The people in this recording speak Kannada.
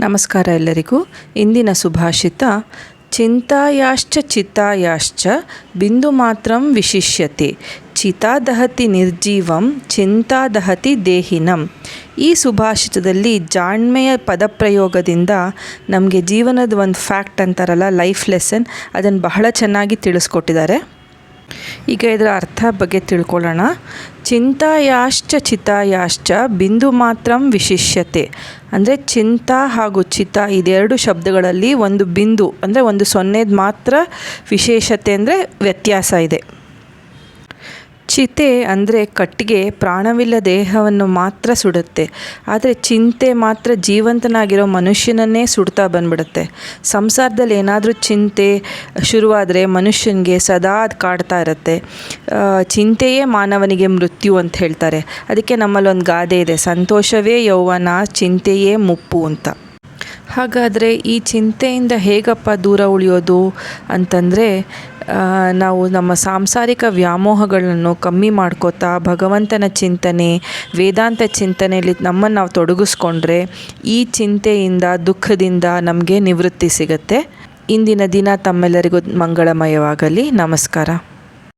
ನಮಸ್ಕಾರ ಎಲ್ಲರಿಗೂ. ಇಂದಿನ ಸುಭಾಷಿತ, ಚಿಂತಾಯಾಶ್ಚ ಚಿತ್ತಾಯಾಶ್ಚ ಬಿಂದು ಮಾತ್ರಂ ವಿಶಿಷ್ಯತೆ. ಚಿತಾದಹತಿ ನಿರ್ಜೀವಂ ಚಿಂತಾ ದಹತಿ ದೇಹಿನಂ. ಈ ಸುಭಾಷಿತದಲ್ಲಿ ಜಾಣ್ಮೆಯ ಪದಪ್ರಯೋಗದಿಂದ ನಮಗೆ ಜೀವನದ ಒಂದು ಫ್ಯಾಕ್ಟ್ ಅಂತಾರಲ್ಲ, ಲೈಫ್ ಲೆಸನ್, ಅದನ್ನು ಬಹಳ ಚೆನ್ನಾಗಿ ತಿಳಿಸ್ಕೊಟ್ಟಿದ್ದಾರೆ. ಈಗ ಇದರ ಅರ್ಥ ಬಗ್ಗೆ ತಿಳ್ಕೊಳ್ಳೋಣ. ಚಿಂತಾಯಾಶ್ಚ ಚಿತಾಯಾಶ್ಚ ಬಿಂದು ಮಾತ್ರಂ ವಿಶಿಷ್ಯತೆ. ಅಂದರೆ ಚಿಂತ ಹಾಗೂ ಚಿತ ಇದೆರಡು ಶಬ್ದಗಳಲ್ಲಿ ಒಂದು ಬಿಂದು, ಅಂದರೆ ಒಂದು ಸೊನ್ನೆದು ಮಾತ್ರ ವಿಶೇಷತೆ ಅಂದರೆ ವ್ಯತ್ಯಾಸ ಇದೆ. ಚಿತೆ ಅಂದರೆ ಕಟ್ಟಿಗೆ ಪ್ರಾಣವಿಲ್ಲ ದೇಹವನ್ನು ಮಾತ್ರ ಸುಡುತ್ತೆ. ಆದರೆ ಚಿಂತೆ ಮಾತ್ರ ಜೀವಂತನಾಗಿರೋ ಮನುಷ್ಯನನ್ನೇ ಸುಡ್ತಾ ಬಂದ್ಬಿಡುತ್ತೆ. ಸಂಸಾರದಲ್ಲಿ ಏನಾದರೂ ಚಿಂತೆ ಶುರುವಾದರೆ ಮನುಷ್ಯನಿಗೆ ಸದಾ ಅದು ಕಾಡ್ತಾ ಇರುತ್ತೆ. ಚಿಂತೆಯೇ ಮಾನವನಿಗೆ ಮೃತ್ಯು ಅಂತ ಹೇಳ್ತಾರೆ. ಅದಕ್ಕೆ ನಮ್ಮಲ್ಲೊಂದು ಗಾದೆ ಇದೆ, ಸಂತೋಷವೇ ಯೌವನ, ಚಿಂತೆಯೇ ಮುಪ್ಪು ಅಂತ. ಹಾಗಾದರೆ ಈ ಚಿಂತೆಯಿಂದ ಹೇಗಪ್ಪ ದೂರ ಉಳಿಯೋದು ಅಂತಂದರೆ ನಾವು ನಮ್ಮ ಸಾಂಸಾರಿಕ ವ್ಯಾಮೋಹಗಳನ್ನು ಕಮ್ಮಿ ಮಾಡ್ಕೋತಾ ಭಗವಂತನ ಚಿಂತನೆ, ವೇದಾಂತ ಚಿಂತನೆಯಲ್ಲಿ ನಮ್ಮನ್ನು ನಾವು ತೊಡಗಿಸ್ಕೊಂಡ್ರೆ ಈ ಚಿಂತೆಯಿಂದ, ದುಃಖದಿಂದ ನಮಗೆ ನಿವೃತ್ತಿ ಸಿಗುತ್ತೆ. ಇಂದಿನ ದಿನ ತಮ್ಮೆಲ್ಲರಿಗೂ ಮಂಗಳಮಯವಾಗಲಿ. ನಮಸ್ಕಾರ.